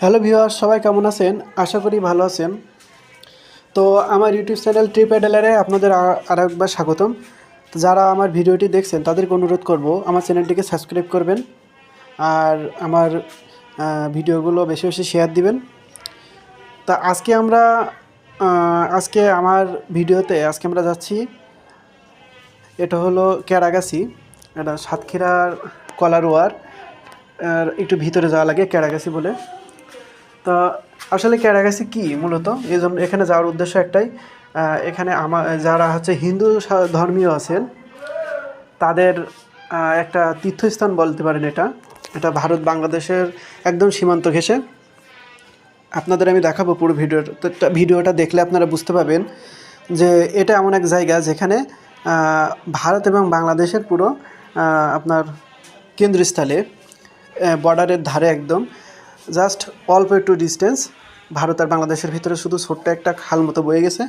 Hello viewer সবাই কেমন আছেন? আশা করি ভালো আছেন। তো আমার ইউটিউব চ্যানেল ট্রিপ অ্যাডেলারে আপনাদের আর একবার স্বাগতম। যারা আমার ভিডিওটি দেখছেন, তাদেরকে অনুরোধ করব, আমার চ্যানেলটিকে সাবস্ক্রাইব করবেন আর আমার ভিডিওগুলো বেশি বেশি শেয়ার দিবেন। তা আজকে আমরা আজকে আমার ভিডিওতে আজকে আমরা যাচ্ছি, এটা হলো ক্যারাগাছি এটা সাতক্ষীরার কলারোয়ার একটু ভিতরে যাওয়া লাগে ক্যারাগাছি বলে। তা আসলে ক্যারাগাছি কি মূলত? এই জন্য এখানে যাওয়ার উদ্দেশ্য একটাই এখানে আমার যারা হচ্ছে হিন্দু ধর্মীয় আছেন, তাদের একটা তীর্থস্থান বলতে পারেন এটা। এটা ভারত বাংলাদেশের একদম সীমান্ত ঘেঁষে। আপনাদের আমি দেখাবো পুরো ভিডিও ভিডিওটা দেখলে আপনারা বুঝতে পারবেন যে এটা এমন এক জায়গা যেখানে ভারত এবং বাংলাদেশের পুরো আপনার কেন্দ্রস্থলে বর্ডারের ধারে একদম জাস্ট অল্প একটু ডিস্টেন্স ভারত আর বাংলাদেশের ভিতরে শুধু ছোট্ট একটা খাল মতো বয়ে গেছে।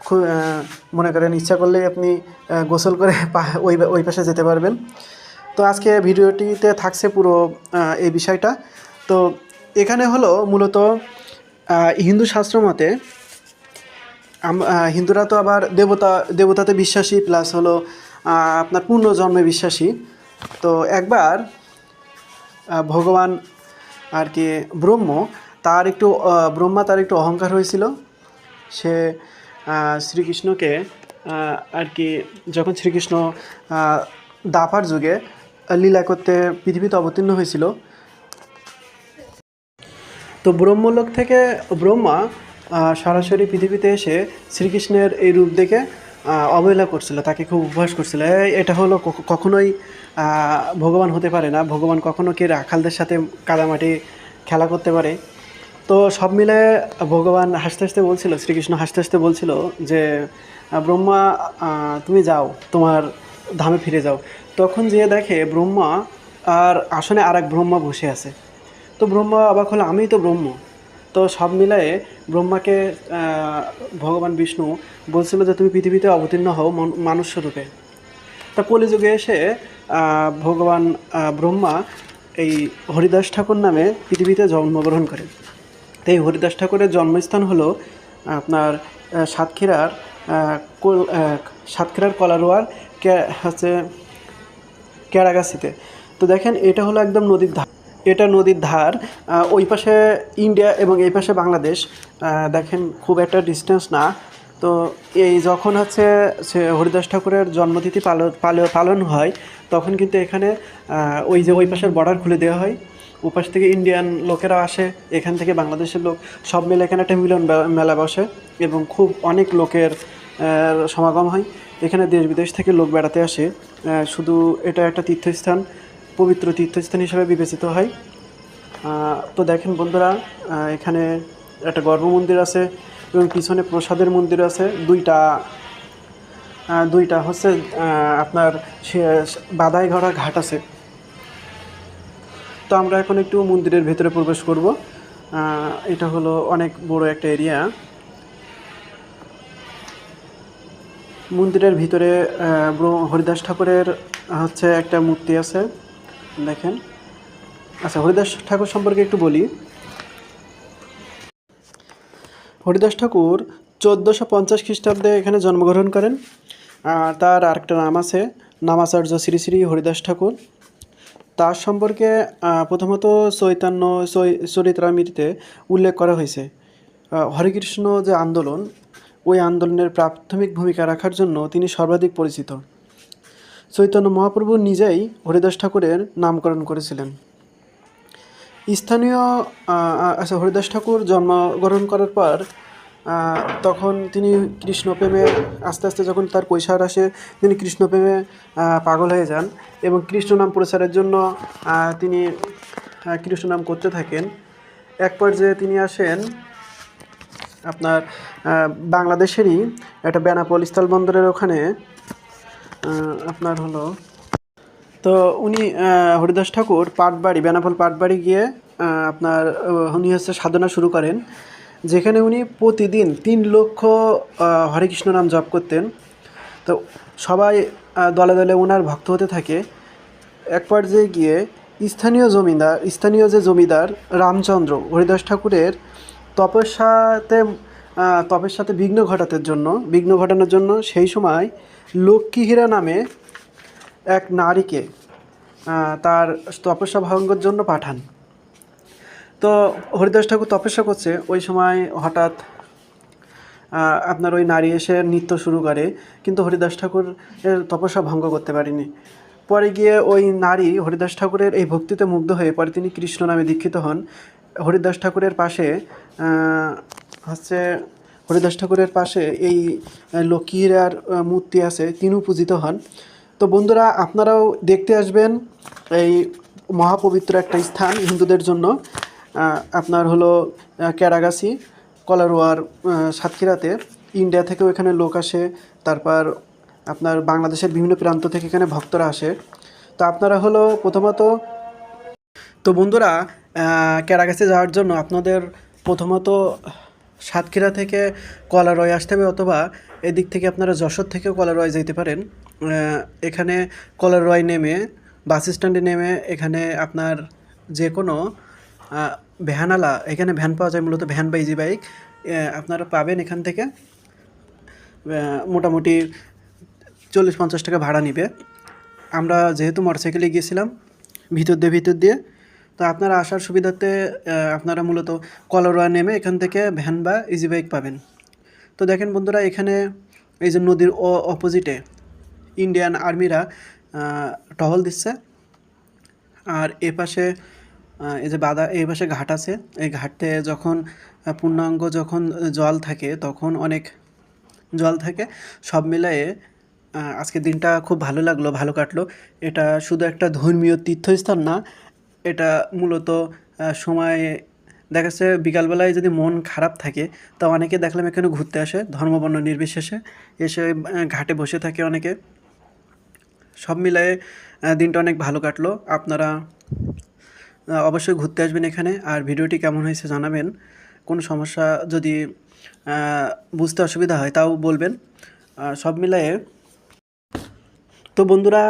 খুব মনে করেন ইচ্ছা করলেই আপনি গোসল করে ওই ওই পাশে যেতে পারবেন। তো আজকে ভিডিওটিতে থাকছে পুরো এই বিষয়টা। তো এখানে হলো মূলত হিন্দু শাস্ত্র মতে হিন্দুরা তো আবার দেবতা, দেবতাতে বিশ্বাসী প্লাস হলো আপনার পূর্ণজন্মে বিশ্বাসী। তো একবার ভগবান আর কি ব্রহ্ম, তার একটু ব্রহ্মা তার একটু অহংকার হয়েছিল। সে শ্রীকৃষ্ণকে আর কি যখন শ্রীকৃষ্ণ দাপার যুগে লীলা করতে পৃথিবীতে অবতীর্ণ হয়েছিল। তো ব্রহ্মলোক থেকে ব্রহ্মা সরাসরি পৃথিবীতে এসে শ্রীকৃষ্ণের এই রূপ দেখে অবহেলা করছিল, তাকে খুব উপহাস করছিল। এটা হলো কখ- কখনোই ভগবান হতে পারে না। ভগবান কখনো কে রাখালদের সাথে কাদামাটি খেলা করতে পারে। তো সব মিলে ভগবান হাসতে হাসতে বলছিল, শ্রীকৃষ্ণ হাসতে হাসতে বলছিল যে ব্রহ্মা তুমি যাও, তোমার ধামে ফিরে যাও। তখন যেয়ে দেখে ব্রহ্মা আর আসনে আর এক ব্রহ্মা বসে আছে। তো ব্রহ্মা অবাক হলো, আমিই তো ব্রহ্ম। তো সব মিলায়ে ব্রহ্মাকে ভগবান বিষ্ণু বলছিল যে তুমি পৃথিবীতে অবতীর্ণ হও মন- মানুষ্য তা কলিযুগে এসে ভগবান ব্রহ্মা এই হরিদাস ঠাকুর নামে পৃথিবীতে জন্মগ্রহণ করেন। তো এই হরিদাস ঠাকুরের জন্মস্থান হলো আপনার সাতক্ষীরার কোল- সাতক্ষীরার কলারোয়ার হচ্ছে ক্যারাগাছিতে তো দেখেন, এটা হলো একদম নদীর ধার। এটা নদীর ধার ওই পাশে ইন্ডিয়া এবং এই পাশে বাংলাদেশ দেখেন খুব একটা ডিস্টেন্স না। তো এই যখন হচ্ছে সে হরিদাস ঠাকুরের জন্মতিথি পালন পাল- পালন হয়, তখন কিন্তু এখানে ওই যে ওই পাশের বর্ডার খুলে দেওয়া হয়। ওপাশ থেকে ইন্ডিয়ান লোকেরা আসে, এখান থেকে বাংলাদেশের লোক, সব মিলে এখানে একটা মিলন মেলা বসে এবং খুব অনেক লোকের সমাগম হয়। এখানে দেশ বিদেশ থেকে লোক বেড়াতে আসে। শুধু এটা একটা তীর্থস্থান পবিত্র তীর্থস্থান হিসেবে বিবেচিত হয়। তো দেখেন বন্ধুরা এখানে একটা গর্ভ মন্দির আছে এবং পিছনে প্রসাদের মন্দির আছে। দুইটা দুইটা হচ্ছে আপনার বাদাই ঘোড়া ঘাট আছে। তো আমরা এখন একটু মন্দিরের ভেতরে প্রবেশ করব। এটা হলো অনেক বড় একটা এরিয়া। মন্দিরের ভিতরে হরিদাস ঠাকুরের হচ্ছে একটা মূর্তি আছে। দেখেন। আচ্ছা হরিদাস ঠাকুর সম্পর্কে একটু বলি। হরিদাস ঠাকুর চোদ্দোশো পঞ্চাশ খ্রিস্টাব্দে এখানে জন্মগ্রহণ করেন। আর তার আরেকটা নাম আছে নামাচার্য শ্রী শ্রী হরিদাস ঠাকুর। তার সম্পর্কে প্রথমত চৈতন্য, চৈ- চরিত্রামৃতে উল্লেখ করা হয়েছে। হরেকৃষ্ণ যে আন্দোলন, ওই আন্দোলনের প্রাথমিক ভূমিকা রাখার জন্য তিনি সর্বাধিক পরিচিত। চৈতন্য মহাপ্রভু নিজেই হরিদাস ঠাকুরের নামকরণ করেছিলেন। স্থানীয় আচ্ছা হরিদাস ঠাকুর জন্মগ্রহণ করার পর তখন তিনি কৃষ্ণপ্রেমে আস্তে আস্তে যখন তার কৈশোর আসে তিনি কৃষ্ণপ্রেমে পাগল হয়ে যান এবং কৃষ্ণ নাম প্রচারের জন্য তিনি কৃষ্ণ নাম করতে থাকেন। এক পর্যায়ে তিনি আসেন আপনার বাংলাদেশেরই একটা বেনাপোল স্থলবন্দরের ওখানে। আহ, আপনার হলো। তো উনি হরিদাস ঠাকুর পাটবাড়ি বেনাপোল পাটবাড়ি গিয়ে আপনার উনি হচ্ছে সাধনা শুরু করেন যেখানে উনি প্রতিদিন তিন লক্ষ আহ, হরে কৃষ্ণ নাম জপ করতেন। তো সবাই দলে দলে ওনার ভক্ত হতে থাকে। এক পর্যায়ে গিয়ে স্থানীয় জমিদার স্থানীয় যে জমিদার রামচন্দ্র হরিদাস ঠাকুরের তপস্যাতে আহ, সাথে বিঘ্ন ঘটাতে জন্য বিঘ্ন ঘটানোর জন্য সেই সময় লক্ষ্মীহীরা নামে এক নারীকে তার তপস্যা ভঙ্গের জন্য পাঠান। তো হরিদাস ঠাকুর তপস্যা করছে। ওই সময় হঠাৎ আপনার ওই নারী এসে নৃত্য শুরু করে কিন্তু হরিদাস ঠাকুর তপস্যা ভঙ্গ করতে পারেনি। পরে গিয়ে ওই নারী হরিদাস ঠাকুরের এই ভক্তিতে মুগ্ধ হয়ে পরে তিনি কৃষ্ণ নামে দীক্ষিত হন। হরিদাস ঠাকুরের পাশে হচ্ছে হরিদাস ঠাকুরের পাশে এই লক্ষ্মীরার মূর্তি আছে, তিনিও পূজিত হন। তো বন্ধুরা, আপনারাও দেখতে আসবেন এই মহাপবিত্র একটা স্থান হিন্দুদের জন্য। আপনার হলো ক্যারাগাছি কলারোয়ার সাতক্ষীরাতে। ইন্ডিয়া থেকেও এখানে লোক আসে। তারপর আপনার বাংলাদেশের বিভিন্ন প্রান্ত থেকে এখানে ভক্তরা আসে। তো আপনারা হলো, প্রথমত তো বন্ধুরা ক্যারাগাছে যাওয়ার জন্য আপনাদের প্রথমত সাতক্ষীরা থেকে কলারয় আসতে হবে অথবা এদিক থেকে আপনারা যশোর থেকেও কলারয় যেতে পারেন। এখানে কলারয় নেমে, বাস স্ট্যান্ডে নেমে এখানে আপনার যে কোনো ভ্যানালা এখানে ভ্যান পাওয়া যায় মূলত ভ্যান বা ইজি বাইক আপনারা পাবেন এখান থেকে মোটামুটি চল্লিশ পঞ্চাশ টাকা ভাড়া নিবে। আমরা যেহেতু মোটরসাইকেলে গিয়েছিলাম, ভিতর দিয়ে ভিতর দিয়ে তো আপনারা আসার সুবিধাতে আপনারা মূলত কলরোয়া নেমে এখান থেকে ভ্যান বা ইজি বাইক পাবেন। তো দেখেন বন্ধুরা এখানে এই যে নদীর অপোজিটে ইন্ডিয়ান আর্মিরা টহল দিচ্ছে। আর এ পাশে এই যে বাদা এই পাশে ঘাট আছে। এই ঘাটে যখন পূর্ণাঙ্গ যখন জল থাকে তখন অনেক জল থাকে। সব মিলায়ে আহ, আজকের দিনটা খুব ভালো লাগল ভালো কাটলো। এটা শুধু একটা ধর্মীয় তীর্থস্থান না এটা মূলত সময়, দেখা যাচ্ছে বিকালবেলায় যদি মন খারাপ থাকে, তা অনেকে দেখলাম এখানে ঘুরতে আসে, ধর্মবর্ণ নির্বিশেষে এসে ঘাটে বসে থাকে অনেকে। সব মিলায়ে দিনটা অনেক ভালো কাটলো। আপনারা অবশ্যই ঘুরতে আসবেন এখানে। আর ভিডিওটি কেমন হয়েছে জানাবেন। কোনো সমস্যা যদি বুঝতে অসুবিধা হয় তাও বলবেন। সব মিলায়ে, তো বন্ধুরা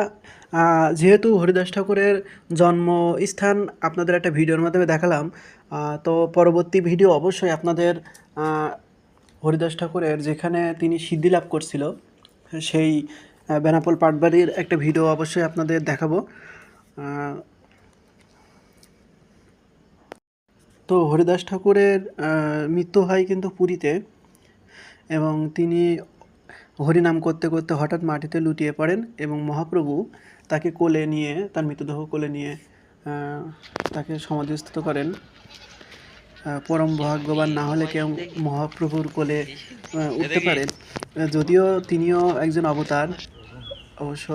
যেহেতু হরিদাস ঠাকুরের জন্মস্থান আপনাদের একটা ভিডিওর মাধ্যমে দেখালাম তো পরবর্তী ভিডিও অবশ্যই আপনাদের হরিদাস ঠাকুরের যেখানে তিনি সিদ্ধি লাভ করছিল, সেই বেনাপোল পাটবাড়ির একটা ভিডিও অবশ্যই আপনাদের দেখাবো। তো হরিদাস ঠাকুরের মৃত্যু হয় কিন্তু পুরীতে এবং তিনি হরিনাম করতে করতে হঠাৎ মাটিতে লুটিয়ে পড়েন এবং মহাপ্রভু তাকে কোলে নিয়ে, তার মৃতদেহ কোলে নিয়ে তাকে সমাধিস্থিত করেন। পরম ভাগ্যবান না হলে কেউ মহাপ্রভুর কোলে উঠতে পারেন যদিও তিনিও একজন অবতার, অবশ্য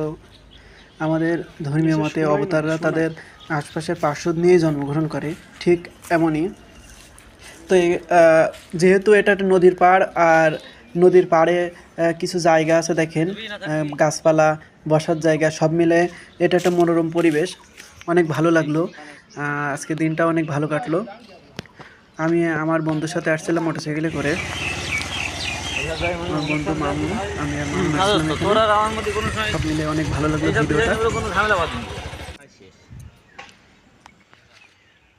আমাদের ধর্মীয় মতে অবতাররা তাদের আশপাশের পার্শ্বদ নিয়েই জন্মগ্রহণ করে, ঠিক এমনই। তো যেহেতু এটা একটা নদীর পাড়, আর নদীর পাড়ে কিছু জায়গা আছে দেখেন গাছপালা বসার জায়গা সব মিলে এটা একটা মনোরম পরিবেশ। অনেক ভালো লাগল। আজকে দিনটা অনেক ভালো কাটলো। আমি আমার বন্ধুর সাথে আসছিলাম মোটরসাইকেলে করে। আমার বন্ধু মামু আমি সব মিলে অনেক ভালো লাগল ভিডিওটা।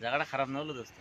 জায়গাটা খারাপ না হলো দোস্ত?